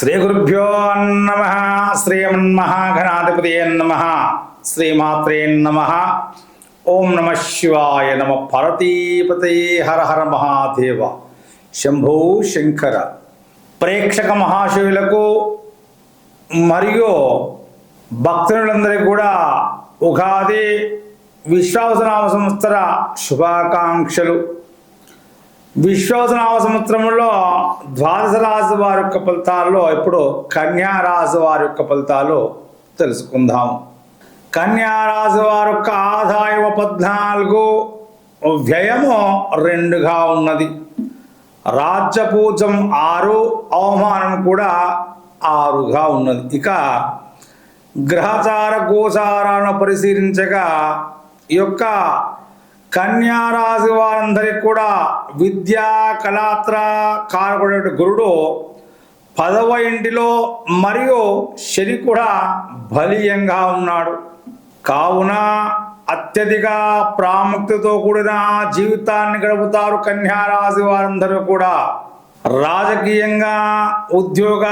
శ్రీ గురుభ్యో నమ శ్రీమన్మహాఘనాధిపతి నమ శ్రీమాత్రే నమ. ఓం నమ శివాయ నమ. పార్వతీపతే హర హర మహాదేవ. శంభో శంకర. ప్రేక్షక మహాశివులకు మరియు భక్తులందరికీ కూడా ఉగాది విశ్వాసనామ సంవత్సర శుభాకాంక్షలు. విశ్వసనామ సంవత్సరంలో ద్వాదశ రాశి వారి యొక్క ఫలితాల్లో ఇప్పుడు కన్యా రాశి వారి యొక్క ఫలితాలు తెలుసుకుందాం. కన్యా రాశి వారి యొక్క ఆదాయం పద్నాలుగు వ్యయము రెండుగా ఉన్నది. రాజ్యపూజం ఆరు అవమానం కూడా ఆరుగా ఉన్నది. ఇక గ్రహచార గోచారాలను పరిశీలించగా ఈ యొక్క కన్యా రాశి వారందరికీ కూడా విద్యా కళాత్ర కారకుడు గురుడు పదవ ఇంటిలో మరియు శని కూడా బలీయంగా ఉన్నాడు. కావున అత్యధిక ప్రాముఖ్యతతో కూడిన జీవితాన్ని గడుపుతారు కన్యా రాశి వారందరూ కూడా. రాజకీయంగా ఉద్యోగ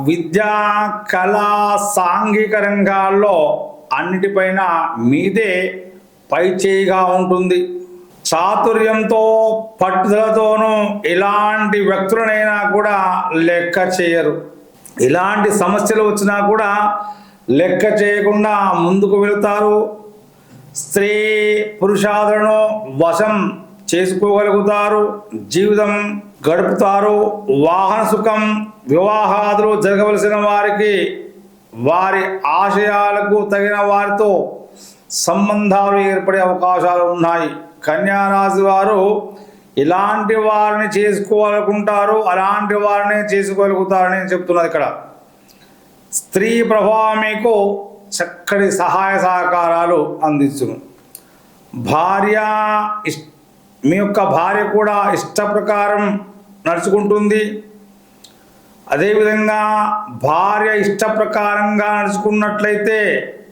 విద్యా కళా సాంఘిక రంగాల్లో అన్నిటిపైన మీదే పైచేయిగా ఉంటుంది. చాతుర్యంతో పట్టుదలతోనూ ఇలాంటి వ్యక్తులనైనా కూడా లెక్క చేయరు. ఇలాంటి సమస్యలు వచ్చినా కూడా లెక్క చేయకుండా ముందుకు వెళుతారు. స్త్రీ పురుషాదులను వశం చేసుకోగలుగుతారు జీవితం గడుపుతారు. వాహన సుఖం వివాహాదులు జరగవలసిన వారికి వారి ఆశయాలకు తగిన వారితో సంబంధాలు ఏర్పడే అవకాశాలు ఉన్నాయి. కన్యారాశి వారు ఇలాంటి వారిని చేసుకోవాలనుకుంటారు అలాంటి వారిని చేసుకోగలుగుతారని చెప్తున్నది ఇక్కడ. స్త్రీ ప్రభావం మీకు చక్కటి సహాయ సహకారాలు అందించును. భార్య ఇష్ మీ యొక్క భార్య కూడా ఇష్ట ప్రకారం నడుచుకుంటుంది. అదేవిధంగా భార్య ఇష్ట ప్రకారంగా నడుచుకున్నట్లయితే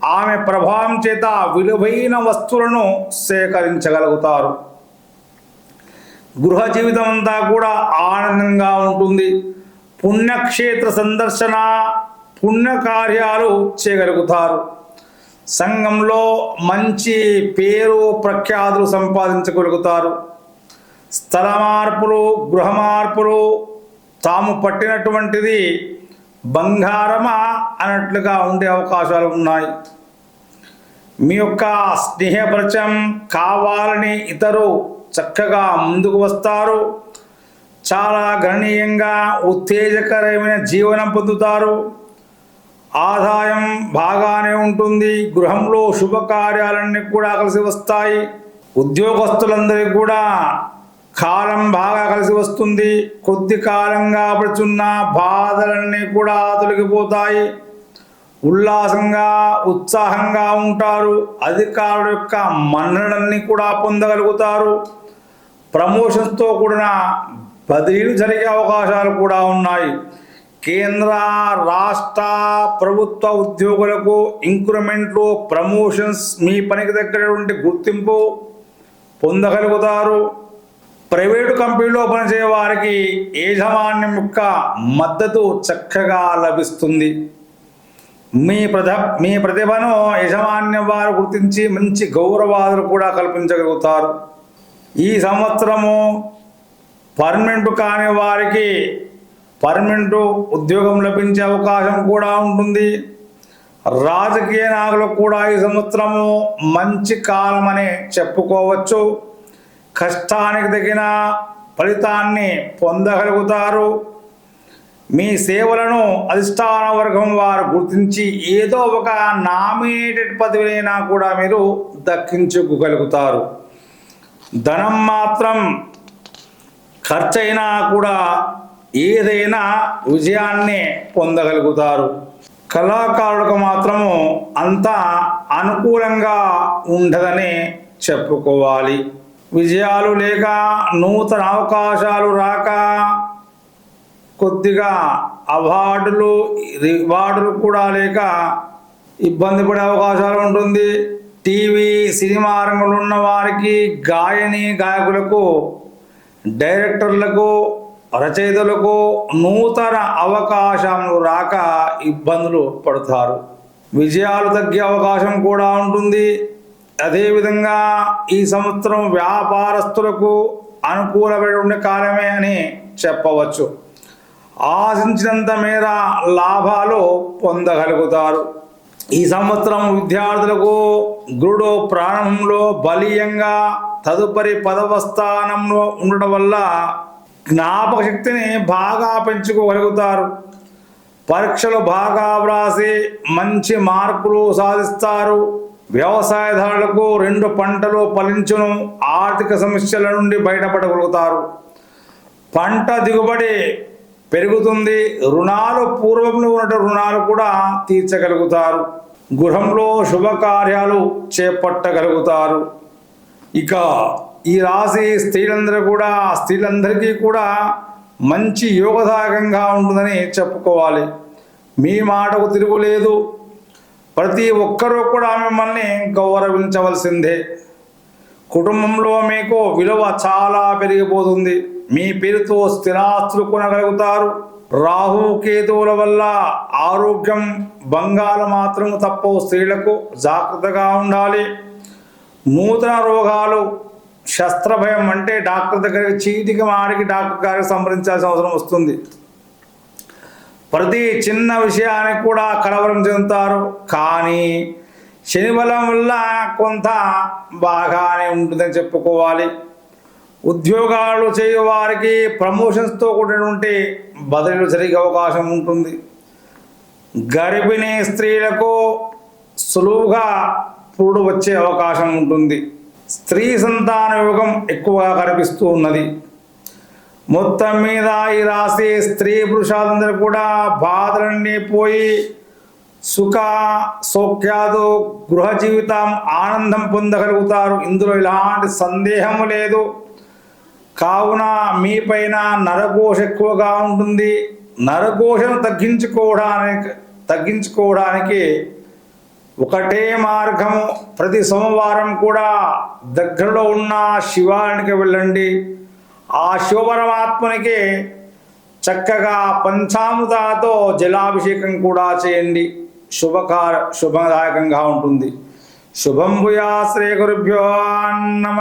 ఆమె ప్రభావం చేత విలువైన వస్తువులను సేకరించగలుగుతారు. గృహ జీవితం అంతా కూడా ఆనందంగా ఉంటుంది. పుణ్యక్షేత్ర సందర్శన పుణ్యకార్యాలు చేయగలుగుతారు. సంఘంలో మంచి పేరు ప్రఖ్యాతులు సంపాదించగలుగుతారు. స్థల మార్పులు గృహ మార్పులు తాము పట్టినటువంటిది బంగారమా అన్నట్లుగా ఉండే అవకాశాలు ఉన్నాయి. మీ యొక్క స్నేహపరిచయం కావాలని ఇతరు చక్కగా ముందుకు వస్తారు. చాలా గణనీయంగా ఉత్తేజకరమైన జీవనం పొందుతారు. ఆదాయం బాగానే ఉంటుంది. గృహంలో శుభకార్యాలన్నీ కూడా కలిసి వస్తాయి. ఉద్యోగస్తులందరికీ కూడా కాలం బాగా కలిసి వస్తుంది. కొద్ది కాలంగా పడుచున్న బాధలన్నీ కూడా తొలగిపోతాయి. ఉల్లాసంగా ఉత్సాహంగా ఉంటారు. అధికారుల యొక్క మన్ననల్ని కూడా పొందగలుగుతారు. ప్రమోషన్స్తో కూడిన బదిలీలు జరిగే అవకాశాలు కూడా ఉన్నాయి. కేంద్ర రాష్ట్ర ప్రభుత్వ ఉద్యోగులకు ఇంక్రిమెంట్లు ప్రమోషన్స్ మీ పనికి దగ్గరటువంటి గుర్తింపు పొందగలుగుతారు. ప్రైవేటు కంపెనీలో పనిచేయ వారికి యజమాన్యం యొక్క మద్దతు చక్కగా లభిస్తుంది. మీ ప్రధ మీ ప్రతిభను యజమాన్యం వారు గుర్తించి మంచి గౌరవాదులు కూడా కల్పించగలుగుతారు. ఈ సంవత్సరము పర్మనెంట్ కాని వారికి పర్మనెంట్ ఉద్యోగం లభించే అవకాశం కూడా ఉంటుంది. రాజకీయ నాయకులకు కూడా ఈ సంవత్సరము మంచి కాలం అని చెప్పుకోవచ్చు. కష్టానికి తగిన ఫలితాన్ని పొందగలుగుతారు. మీ సేవలను అధిష్టాన వర్గం వారు గుర్తించి ఏదో ఒక నామినేటెడ్ పదవినైనా కూడా మీరు దక్కించుకోగలుగుతారు. ధనం మాత్రం ఖర్చైనా కూడా ఏదైనా విజయాన్ని పొందగలుగుతారు. కళాకారులకు మాత్రము అంత అనుకూలంగా ఉండదని చెప్పుకోవాలి. విజయాలు లేక నూతన అవకాశాలు రాక కొద్దిగా అవార్డులు రివార్డులు కూడా లేక ఇబ్బంది పడే అవకాశాలు ఉంటుంది. టీవీ సినిమా రంగంలో ఉన్న వారికి గాయని గాయకులకు డైరెక్టర్లకు రచయితలకు నూతన అవకాశములు రాక ఇబ్బందులు పడతారు. విజయాలు తగ్గే అవకాశం కూడా ఉంటుంది. అదేవిధంగా ఈ సంవత్సరం వ్యాపారస్తులకు అనుకూలమైన కాలమే అని చెప్పవచ్చు. ఆశించినంత మేర లాభాలు పొందగలుగుతారు. ఈ సంవత్సరం విద్యార్థులకు గురుడు ప్రారంభంలో బలీయంగా తదుపరి పదవ స్థానంలో ఉండడం వల్ల జ్ఞాపక శక్తిని బాగా పెంచుకోగలుగుతారు. పరీక్షలు బాగా వ్రాసి మంచి మార్కులు సాధిస్తారు. వ్యవసాయదారులకు రెండు పంటలు ఫలించును. ఆర్థిక సమస్యల నుండి బయటపడగలుగుతారు. పంట దిగుబడి పెరుగుతుంది. రుణాలు పూర్వంలో ఉన్న రుణాలు కూడా తీర్చగలుగుతారు. గృహంలో శుభకార్యాలు చేపట్టగలుగుతారు. ఇక ఈ రాశి స్త్రీలందరూ కూడా స్త్రీలందరికీ కూడా మంచి యోగదాయకంగా ఉంటుందని చెప్పుకోవాలి. మీ మాటకు తిరుగులేదు. ప్రతి ఒక్కరూ కూడా మిమ్మల్ని గౌరవించవలసిందే కుటుంబంలో మీకు విలువ చాలా పెరిగిపోతుంది. మీ పేరుతో స్థిరాస్తులు కొనగలుగుతారు. రాహు కేతువుల వల్ల ఆరోగ్యం బంగాలు మాత్రం తప్పవు స్త్రీలకు. జాగ్రత్తగా ఉండాలి. నూతన రోగాలు శస్త్రభయం అంటే డాక్టర్ దగ్గరికి చీటికి మాడికి డాక్టర్ గారికి సంప్రదించాల్సిన అవసరం వస్తుంది. ప్రతి చిన్న విషయానికి కూడా కలవరం చెందుతారు. కానీ శని బలం వల్ల కొంత బాగానే ఉంటుందని చెప్పుకోవాలి. ఉద్యోగాలు చేయవారికి ప్రమోషన్స్తో కూడినటువంటి బదిలీలు జరిగే అవకాశం ఉంటుంది. గర్భిణీ స్త్రీలకు సులువుగా పురుడు వచ్చే అవకాశం ఉంటుంది. స్త్రీ సంతాన యోగం ఎక్కువగా కనిపిస్తూ ఉన్నది. మొత్తం మీద ఈ రాశి స్త్రీ పురుషాలందరూ కూడా బాధలన్నీ పోయి సుఖ సౌఖ్యాదు గృహ జీవితం ఆనందం పొందగలుగుతారు. ఇందులో ఎలాంటి సందేహము లేదు. కావున మీపైన నరఘోష ఎక్కువగా ఉంటుంది. నరఘోషను తగ్గించుకోవడానికి తగ్గించుకోవడానికి ఒకటే మార్గము. ప్రతి సోమవారం కూడా దగ్గరలో ఉన్న శివాలయానికి వెళ్ళండి. ఆ శివపరమాత్మనికి చక్కగా పంచామృతాలతో జలాభిషేకం కూడా చేయండి. శుభకార శుభదాయకంగా ఉంటుంది. శుభం భూయా శ్రీ గురుభ్యో నమ.